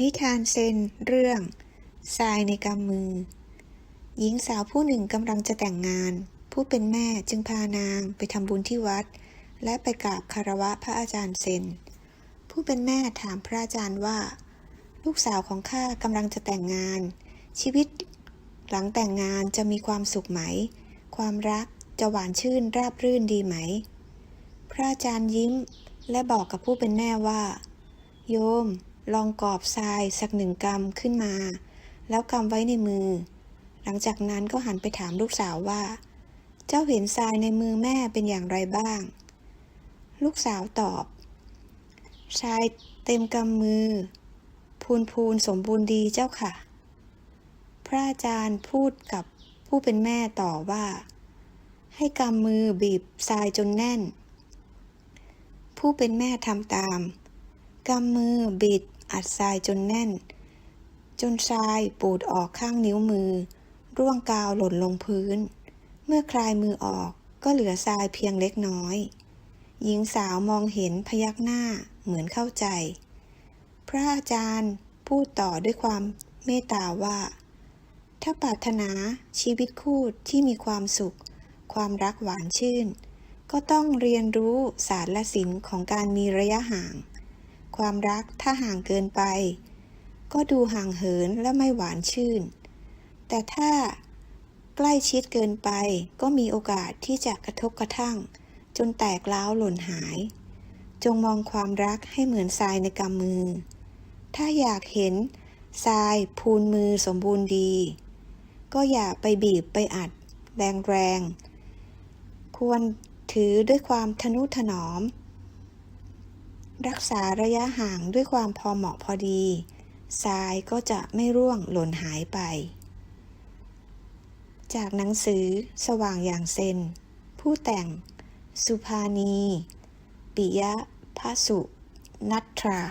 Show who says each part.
Speaker 1: นิทานเซนเรื่องทรายในกำมือ หญิงสาวผู้หนึ่งกำลังจะแต่งงาน ผู้เป็นแม่จึงพานางไปทำบุญที่วัด และไปกราบคารวะพระอาจารย์เซน ผู้เป็นแม่ถามพระอาจารย์ว่า ลูกสาวของข้ากำลังจะแต่งงาน ชีวิตหลังแต่งงานจะมีความสุขไหม ความรักจะหวานชื่นราบรื่นดีไหม พระอาจารย์ยิ้มและบอกกับผู้เป็นแม่ว่า โยม ลองกอบทรายสักหนึ่งกำขึ้นมา แล้วกำไว้ในมือ หลังจากนั้นก็หันไปถามลูกสาวว่า เจ้าเห็นทรายในมือแม่เป็นอย่างไรบ้าง ลูกสาวตอบ ทรายเต็มกำมือ พูนพูนสมบูรณ์ดีเจ้าค่ะ พระอาจารย์พูดกับผู้เป็นแม่ต่อว่า ให้กำมือบีบทรายจนแน่น ผู้เป็นแม่ทำตาม กำมือบิด อัดทรายจนแน่น จนทรายปูดออกข้างนิ้วมือ ร่วงกาวหล่นลงพื้น เมื่อคลายมือออกก็เหลือทรายเพียงเล็กน้อย หญิงสาวมองเห็นพยักหน้าเหมือนเข้าใจ พระอาจารย์พูดต่อด้วยความเมตตาว่า ถ้าปรารถนาชีวิตคู่ที่มีความสุข ความรักหวานชื่น ก็ต้องเรียนรู้ศาสตร์และศิลป์ของการมีระยะห่าง ความรักถ้าห่างเกินไป ก็ดูห่างเหินและไม่หวานชื่น แต่ถ้าใกล้ชิดเกินไปก็มีโอกาสที่จะกระทบกระทั่ง จนแตกล้าวหล่นหาย จงมองความรักให้เหมือนทรายในกำมือ ถ้าอยากเห็นทรายพูนมือสมบูรณ์ดี ก็อย่าไปบีบไปอัด แรงๆควรถือด้วยความทนุถนอม รักษาระยะห่างด้วยความพอเหมาะพอดีทรายก็จะไม่ร่วงหล่นหายไป จากหนังสือสว่างอย่างเซน ผู้แต่ง สุภานี ปิยะพสุนัทรา